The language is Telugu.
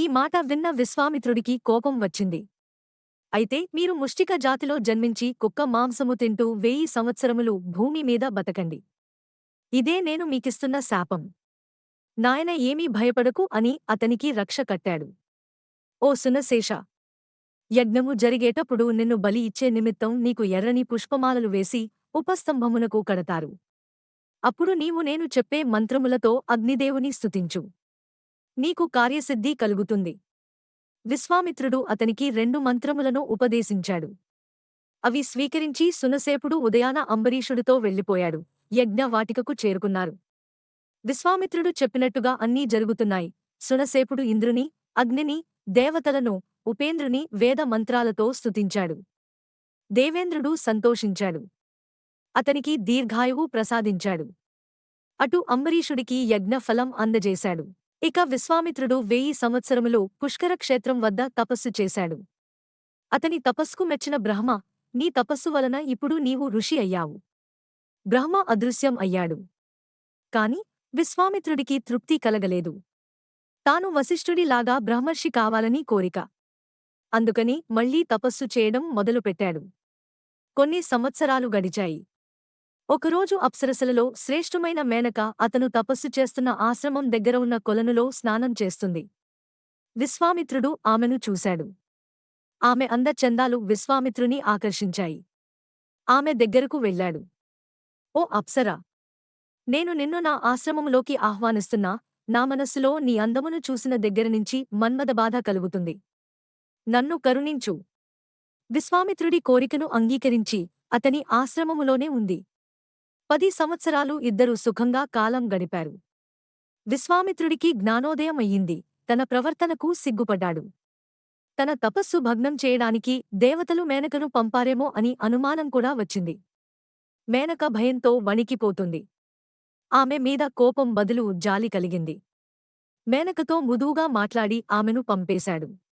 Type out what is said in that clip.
ఈ మాట విన్న విశ్వామిత్రుడికి కోపం వచ్చింది. అయితే మీరు ముష్టిక జాతిలో జన్మించి కుక్క మాంసము తింటూ వెయ్యి సంవత్సరములు భూమి మీద బతకండి. ఇదే నేను మీకిస్తున్న శాపం. నాయన ఏమీ భయపడకు అని అతనికి రక్ష కట్టాడు. ఓ సునశేష! యజ్ఞము జరిగేటప్పుడు నిన్ను బలి ఇచ్చే నిమిత్తం నీకు ఎర్రని పుష్పమాలలు వేసి ఉపస్తంభమునకు కడతారు. అప్పుడు నీవు నేను చెప్పే మంత్రములతో అగ్నిదేవుని స్తుతించు. నీకు కార్యసిద్ధి కలుగుతుంది. విశ్వామిత్రుడు అతనికి రెండు మంత్రములను ఉపదేశించాడు. అవి స్వీకరించి సునసేపుడు ఉదయాన అంబరీషుడితో వెళ్ళిపోయాడు. యజ్ఞవాటికకు చేరుకున్నారు. విశ్వామిత్రుడు చెప్పినట్టుగా అన్నీ జరుగుతున్నాయి. సునసేపుడు ఇంద్రుని అగ్నిని దేవతలను ఉపేంద్రుని వేద మంత్రాలతో స్తుతించాడు. దేవేంద్రుడు సంతోషించాడు. అతనికి దీర్ఘాయువు ప్రసాదించాడు. అటు అంబరీషుడికి యజ్ఞఫలం అందజేశాడు. ఇక విశ్వామిత్రుడు వెయ్యి సంవత్సరములు పుష్కర క్షేత్రం వద్ద తపస్సు చేశాడు. అతని తపస్సుకు మెచ్చిన బ్రహ్మ నీ తపస్సు వలన ఇప్పుడు నీవు ఋషి అయ్యావు. బ్రహ్మ అదృశ్యం అయ్యాడు. కాని విశ్వామిత్రుడికి తృప్తి కలగలేదు. తాను వశిష్ఠుడిలాగా బ్రహ్మర్షి కావాలని కోరిక. అందుకని మళ్ళీ తపస్సు చేయడం మొదలుపెట్టాడు. కొన్ని సంవత్సరాలు గడిచాయి. ఒకరోజు అప్సరసలలో శ్రేష్ఠమైన మేనక అతను తపస్సు చేస్తున్న ఆశ్రమం దగ్గర ఉన్న కొలనులో స్నానం చేస్తుంది. విశ్వామిత్రుడు ఆమెను చూశాడు. ఆమె అందచందాలు విశ్వామిత్రుని ఆకర్షించాయి. ఆమె దగ్గరకు వెళ్ళాడు. ఓ అప్సరా! నేను నిన్ను నా ఆశ్రమంలోకి ఆహ్వానిస్తున్నా నా మనస్సులో నీ అందమును చూసిన దగ్గరనుంచి మన్మదబాధ కలుగుతుంది. నన్ను కరుణించు విశ్వామిత్రుడి కోరికను అంగీకరించి అతని ఆశ్రమములోనే ఉంది. పది సంవత్సరాలు ఇద్దరూ సుఖంగా కాలం గడిపారు. విశ్వామిత్రుడికి జ్ఞానోదయం అయ్యింది. తన ప్రవర్తనకు సిగ్గుపడ్డాడు. తన తపస్సు భగ్నం చేయడానికి దేవతలు మేనకను పంపారేమో అని అనుమానం కూడా వచ్చింది. మేనక భయంతో వణికిపోతుంది. ఆమె మీద కోపం బదులు జాలి కలిగింది. మేనకతో ముదువుగా మాట్లాడి ఆమెను పంపేశాడు.